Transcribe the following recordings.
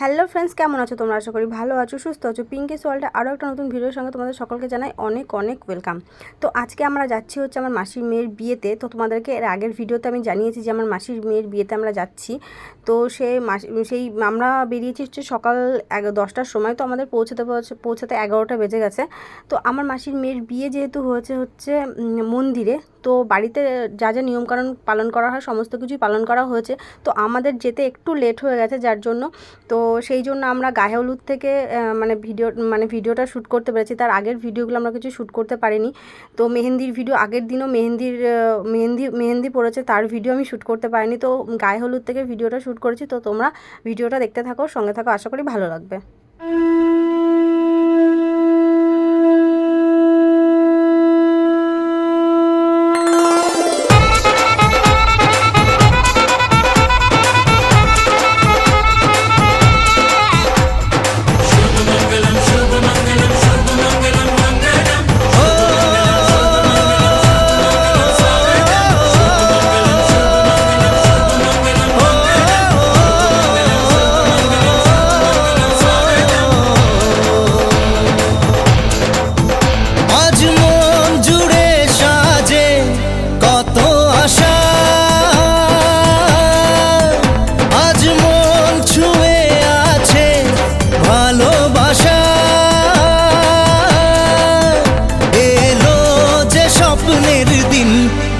Hello friends, কেমন আছো তোমরা? আশা করি ভালো আছো, সুস্থ আছো। পিঙ্কি ওয়ার্ল্ডে আরও একটা নতুন ভিডিওর সঙ্গে তোমাদের সকলকে জানাই অনেক অনেক ওয়েলকাম তো আজকে আমরা যাচ্ছি হচ্ছে আমার মাসির মেয়ের বিয়েতে। তো তোমাদেরকে এর আগের ভিডিওতে আমি জানিয়েছি যে আমার মাসির মেয়ের বিয়েতে আমরা যাচ্ছি। তো সে মাসি সেই আমরা বেরিয়েছি হচ্ছে সকাল দশটার সময়। তো আমাদের পৌঁছাতে পৌঁছাতে এগারোটা বেজে গেছে। তো আমার মাসির মেয়ের বিয়ে যেহেতু হয়েছে হচ্ছে মন্দিরে তো বাড়িতে যা যা নিয়মকানুন পালন করা হয়, সমস্ত কিছুই পালন করা হয়েছে। তো আমাদের যেতে একটু লেট হয়ে গেছে যার জন্য। তো সেই জন্য আমরা গায়ে হলুদ থেকে মানে ভিডিও মানে ভিডিওটা শ্যুট করতে পেরেছি। তার আগের ভিডিওগুলো আমরা কিছু শ্যুট করতে পারিনি। তো মেহেন্দির ভিডিও আগের দিনও মেহেন্দির মেহেন্দি মেহেন্দি পড়েছে, তার ভিডিও আমি শ্যুট করতে পারিনি। তো গায়ে হলুদ থেকে ভিডিওটা শ্যুট করেছি। তো তোমরা ভিডিওটা দেখতে থাকো, সঙ্গে থাকো। আশা করি ভালো লাগবে।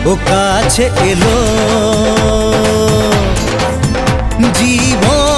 ও কাছে এলো। জীবন